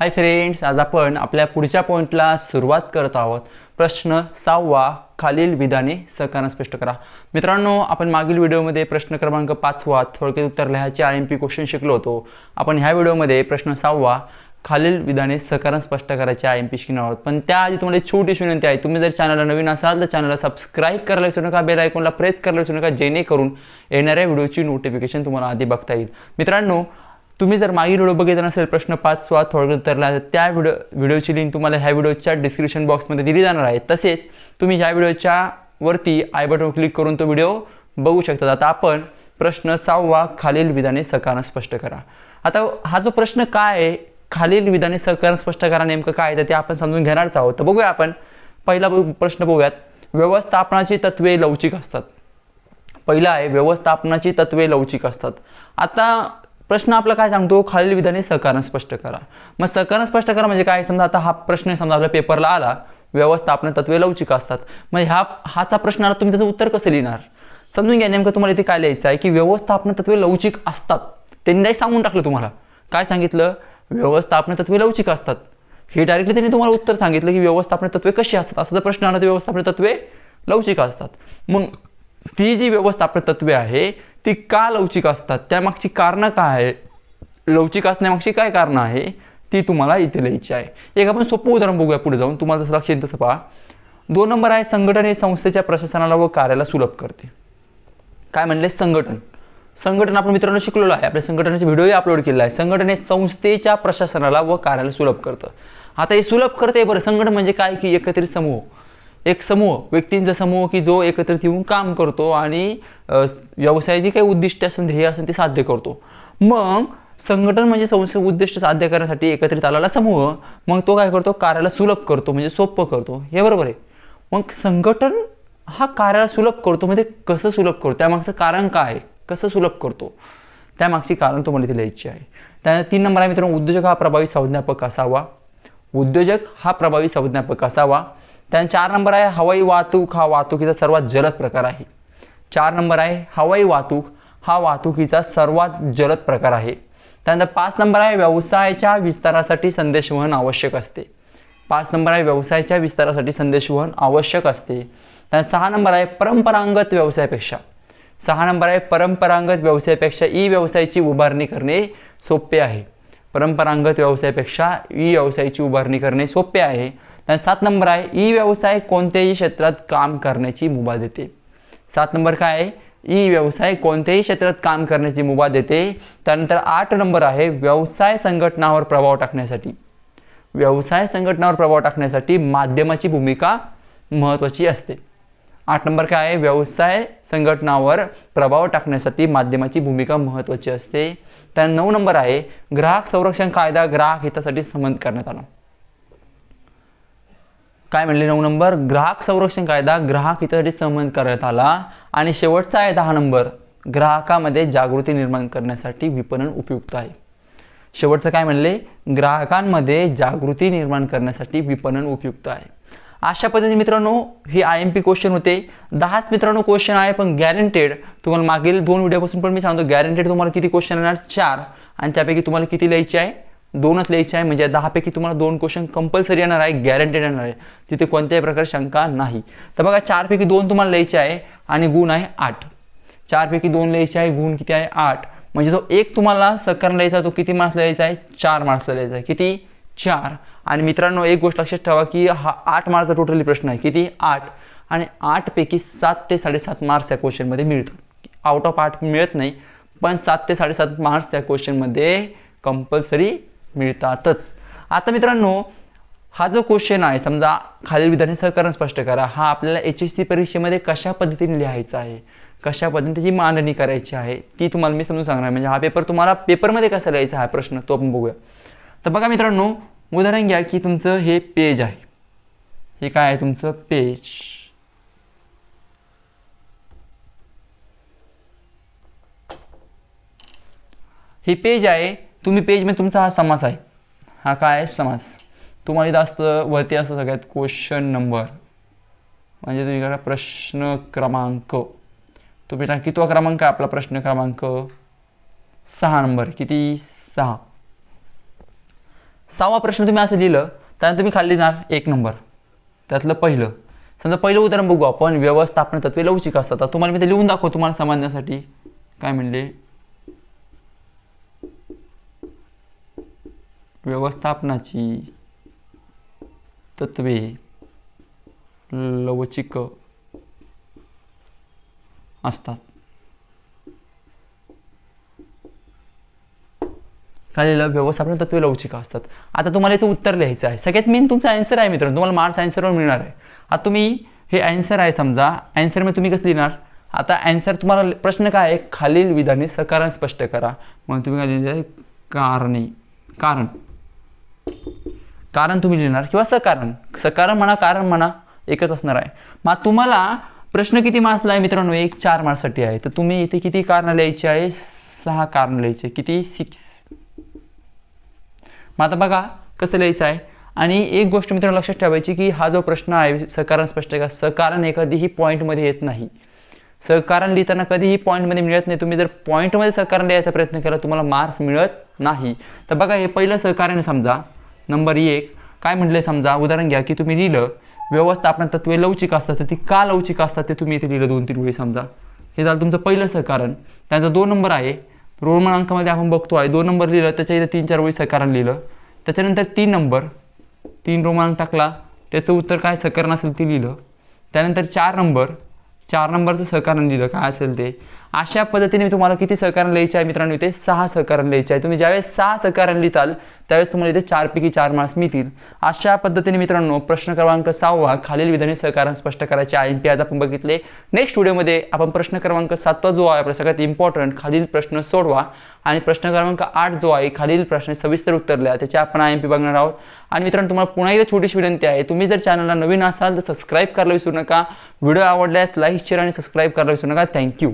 Hi friends आज आपण आपल्या पुढच्या पॉईंटला सुरुवात करत आहोत. प्रश्न सहावा खालील विधाने सहकारण स्पष्ट करा. मित्रांनो आपण मागील व्हिडिओमध्ये प्रश्न क्रमांक पाचवा थोडक्यात उत्तर लिहायचे आय एम पी क्वेश्चन शिकलो होतो. आपण ह्या व्हिडिओमध्ये प्रश्न सहावा खालील विधाने सहकारण स्पष्ट करायचे आय एम पी शिकणार आहोत. पण त्याआधी तुम्हाला एक छोटीशी विनंती आहे तुम्ही जर चॅनलला नवीन असाल तर चॅनलला सबस्क्राईब करायला विसरू नका बेल आयकॉनला प्रेस करायला विसरू नका जेणेकरून येणाऱ्या व्हिडिओची नोटिफिकेशन तुम्हाला आधी बघता येईल. मित्रांनो तुम्ही जर मागील व्हिडिओ बघितला नसेल प्रश्न पाच वा थोडक्यात उतरला तर त्या व्हिडिओ व्हिडिओची लिंक तुम्हाला ह्या व्हिडिओच्या डिस्क्रिप्शन बॉक्समध्ये दिली जाणार आहे. तसेच तुम्ही ह्या व्हिडिओच्या वरती आय बटन क्लिक करून तो व्हिडिओ बघू शकता. आता आपण प्रश्न सहावा खालील विधाने सकारण स्पष्ट करा. आता हा जो प्रश्न काय आहे खालील विधाने सकारण स्पष्ट करा नेमकं काय आहे तर ते आपण समजून घेणारच आहोत. तर बघूया आपण. पहिला प्रश्न बघूयात. व्यवस्थापनाची तत्वे लवचिक असतात. पहिला आहे व्यवस्थापनाची तत्वे लवचिक असतात. आता प्रश्न आपला काय सांगतो? खालील विधाने सहकारण स्पष्ट करा. मग सहकारण स्पष्ट करा म्हणजे काय? समजा आता हा प्रश्न समजा आपल्या पेपरला आला व्यवस्थापन तत्वे लवचिक असतात. मग ह्या हाचा प्रश्न आला तुम्ही त्याचं उत्तर कसं लिहिणार? समजून घ्या नेमकं तुम्हाला इथे काय लिहायचं आहे की व्यवस्थापन तत्वे लवचिक असतात. त्यांनी नाही सांगून टाकलं तुम्हाला. काय सांगितलं? व्यवस्थापन तत्वे लवचिक असतात. हे डायरेक्टली त्यांनी तुम्हाला उत्तर सांगितलं की व्यवस्थापन तत्वे कशी असतात? असं जर प्रश्न आला तर व्यवस्थापन तत्वे लवचिक असतात. मग ती जी व्यवस्थापन तत्वे आहे ती का लवचिक असतात? त्यामागची कारणं काय आहे लवचिक असण्यामागची काय कारणं आहे? ती तुम्हाला इथे लिहायची आहे. एक आपण सोपं उदाहरण बघूया पुढे जाऊन. तुम्हाला जसं लक्ष येईल तसं पहा. दोन नंबर आहे संघटन हे संस्थेच्या प्रशासनाला व कार्याला सुलभ करते. काय म्हणले? संघटन. संघटन आपण मित्रांनो शिकलेलो आहे. आपल्या संघटनाचे व्हिडिओही अपलोड केलेला आहे. संघटन हे संस्थेच्या प्रशासनाला व कार्याला सुलभ करतं. आता हे सुलभ करते बरं. संघटन म्हणजे काय? की एकत्रित समूह. एक समूह व्यक्तींचा समूह की जो एकत्रित येऊन काम करतो आणि व्यवसायाची काही उद्दिष्ट असेल ध्येय असेल ते साध्य करतो. मग संघटन म्हणजे संस्थे उद्दिष्ट साध्य करण्यासाठी एकत्रित आलेला समूह मग तो काय करतो? कार्याला सुलभ करतो म्हणजे सोपं करतो. हे बरोबर आहे. मग संघटन हा कार्याला सुलभ करतो म्हणजे कसं सुलभ करतो? त्यामागचं कारण काय? आहे कसं सुलभ करतो? त्यामागची कारण तुम्हाला इथे लिहायची आहे. त्यानंतर तीन नंबर आहे मित्रांनो उद्योजक हा प्रभावी संज्ञापक असावा. उद्योजक हा प्रभावी संज्ञापक असावा. त्यानंतर चार नंबर आहे हवाई वाहतूक हा वाहतुकीचा सर्वात जलद प्रकार आहे. चार नंबर आहे हवाई वाहतूक हा वाहतुकीचा सर्वात जलद प्रकार आहे. त्यानंतर पाच नंबर आहे व्यवसायाच्या विस्तारासाठी संदेशवहन आवश्यक असते. पाच नंबर आहे व्यवसायाच्या विस्तारासाठी संदेशवहन आवश्यक असते. त्यानंतर सहा नंबर आहे परंपरागत व्यवसायापेक्षा. सहा नंबर आहे परंपरागत व्यवसायापेक्षा ई व्यवसायाची उभारणी करणे सोपे आहे. परंपरागत व्यवसायापेक्षा ई व्यवसायाची उभारणी करणे सोपे आहे. सात नंबर आहे ई व्यवसाय कोणत्याही क्षेत्रात काम करण्याची मुभा देते. सात नंबर काय आहे? ई व्यवसाय कोणत्याही क्षेत्रात काम करण्याची मुभा देते. त्यानंतर आठ नंबर आहे व्यवसाय संघटनावर प्रभाव टाकण्यासाठी. व्यवसाय संघटनावर प्रभाव टाकण्यासाठी माध्यमाची भूमिका महत्त्वाची असते. आठ नंबर काय आहे? व्यवसाय संघटनावर प्रभाव टाकण्यासाठी माध्यमाची भूमिका महत्त्वाची असते. त्यानंतर नऊ नंबर आहे ग्राहक संरक्षण कायदा ग्राहक हितासाठी संबंध करण्यात आला. काय म्हणले? नऊ नंबर ग्राहक संरक्षण कायदा ग्राहक हितासाठी संबंध करण्यात आला. आणि शेवटचा आहे दहा नंबर ग्राहकामध्ये जागृती निर्माण करण्यासाठी विपणन उपयुक्त आहे. शेवटचं काय म्हणले? ग्राहकांमध्ये जागृती निर्माण करण्यासाठी विपणन उपयुक्त आहे. अशा पद्धतीने मित्रांनो हे आय एम पी क्वेश्चन होते. दहाच मित्रांनो क्वेश्चन आहे पण गॅरंटेड तुम्हाला मागील दोन व्हिडिओपासून पण मी सांगतो गॅरंटेड तुम्हाला किती क्वेश्चन येणार? चार. आणि त्यापैकी तुम्हाला किती लिहायचे आहे? दोनच लिहायचे आहे. म्हणजे दहापैकी तुम्हाला दोन क्वेश्चन कंपल्सरी येणार आहे गॅरंटेड येणार आहे. तिथे कोणत्याही प्रकारे शंका नाही. तर बघा चारपैकी दोन तुम्हाला लिहायचे आहे आणि गुण आहे आठ. चारपैकी दोन लिहायचे आहे गुण किती आहे? आठ. म्हणजे तो एक तुम्हाला सकारण लिहायचा तो किती मार्क्स लिहायचा आहे? चार मार्क्सला लिहायचा आहे. किती? चार. आणि मित्रांनो एक गोष्ट लक्षात ठेवा की हा आठ मार्क्सचा टोटली प्रश्न आहे. किती? आठ. आणि आठपैकी सात ते साडेसात मार्क्स या क्वेश्चनमध्ये मिळतात. आउट ऑफ आठ मिळत नाही पण सात ते साडेसात मार्क्स त्या क्वेश्चनमध्ये कंपल्सरी मिळतातच. आता मित्रांनो हा जो क्वेश्चन आहे समजा खालील विधाने सहकारण स्पष्ट करा. हा आपल्याला एच एस सी परीक्षेमध्ये कशा पद्धतीने लिहायचा आहे? कशा पद्धतीने त्याची मांडणी करायची आहे? ती तुम्हाला मी समजून सांगणार. म्हणजे हा पेपर तुम्हाला पेपरमध्ये कसा लिहायचा हा प्रश्न तो आपण बघूया. तर बघा मित्रांनो उदाहरण घ्या की तुमचं हे पेज आहे. हे काय आहे तुमचं पेज हे पेज आहे तुम्ही पेजमध्ये तुमचा हा समास आहे. हा काय आहे? समास. तुम्हाला इथं असतं वरती असतं सगळ्यात क्वेश्चन नंबर म्हणजे तुम्ही करा प्रश्न क्रमांक. तुम्ही टाका कितवा क्रमांक आहे आपला प्रश्न क्रमांक? सहा नंबर किती? सहा. सहावा प्रश्न तुम्ही असं लिहिलं त्यानंतर तुम्ही खाली लिहिणार एक नंबर त्यातलं पहिलं. समजा पहिलं उदाहरण बघू आपण. व्यवस्थापन तत्वे लवचिक असतात. तुम्हाला मी ते लिहून दाखवतो तुम्हाला समजण्यासाठी. काय म्हणले? व्यवस्थापनाची तत्वे लवचिक असतात. खालीलं व्यवस्थापन तत्वे लवचिक असतात. आता तुम्हाला याचं उत्तर लिहायचं आहे. सगळ्यात मेन तुमचा आन्सर आहे मित्रांनो. तुम्हाला मार्क्स आन्सरवर मिळणार आहे. आता तुम्ही हे आन्सर आहे समजा. आन्सरमध्ये तुम्ही कसं लिहिणार? आता आन्सर तुम्हाला प्रश्न काय आहे? खालील विधाने सकारण स्पष्ट करा. म्हणून तुम्ही काय लिहिलं आहे? कारणे. कारण. कारण तुम्ही लिहिणार किंवा सकारण. सकारण म्हणा कारण म्हणा एकच असणार आहे. मग तुम्हाला प्रश्न किती मार्क्सला आहे मित्रांनो? एक चार मार्क्ससाठी आहे. तर तुम्ही इथे किती कारण लिहायची आहे? सहा कारण लिहायचे किती? सिक्स मग आता बघा कसं लिहायचं आहे. आणि एक गोष्ट मित्रांनो लक्षात ठेवायची की हा जो प्रश्न आहे सकारण स्पष्ट का? सकारण हे कधीही पॉईंटमध्ये येत नाही. सहकारण लिहिताना कधीही पॉईंटमध्ये मिळत नाही. तुम्ही जर पॉईंटमध्ये सहकारण लिहायचा प्रयत्न केला तुम्हाला मार्क्स मिळत नाही. तर बघा हे पहिलं सहकार्य समजा. नंबर एक काय म्हटलं समजा? उदाहरण घ्या की तुम्ही लिहिलं व्यवस्थापन तत्वे लवचिक असतात तर ती का लवचिक असतात ते तुम्ही इथे लिहिलं दोन तीन वेळी समजा. हे झालं तुमचं पहिलं सहकारण त्यांचा दोन नंबर आहे रोमनांकामध्ये आपण बघतो आहे दोन नंबर लिहिलं त्याच्या इथं तीन चार वेळी सहकारण लिहिलं. त्याच्यानंतर तीन नंबर तीन रोमांक टाकला त्याचं उत्तर काय सहकरण असेल ते लिहिलं. त्यानंतर चार नंबर चार नंबरचं सहकारण लिहिलं काय असेल ते? अशा पद्धतीने तुम्हाला किती सहकारण लिहायचे आहे मित्रांनो इथे सहा सहकारण लिहायचे आहे. तुम्ही ज्यावेळेस सहा सहकारण लिहिताल त्यावेळेस तुम्हाला इथे चारपैकी चार मार्क्स मिळतील. अशा पद्धतीने मित्रांनो प्रश्न क्रमांक सहावा खालील विधाने सहकारण स्पष्ट करायचे आय एम पी आज आपण बघितले. नेक्स्ट व्हिडिओमध्ये आपण प्रश्न क्रमांक सातवा जो आहे आपला सगळ्यात इम्पॉर्टंट खालील प्रश्न सोडवा. आणि प्रश्न क्रमांक आठ जो आहे खालील प्रश्न सविस्तर उत्तर त्याचे आपण आय एम पी बघणार आहोत. आणि मित्रांनो तुम्हाला पुन्हा एकदा छोटीशी विनंती आहे. तुम्ही जर चॅनलला नवीन असाल तर सबस्क्राईब करायला विसरू नका. व्हिडिओ आवडल्यास लाईक शेअर आणि सबस्क्राईब करायला विसरू नका. थँक्यू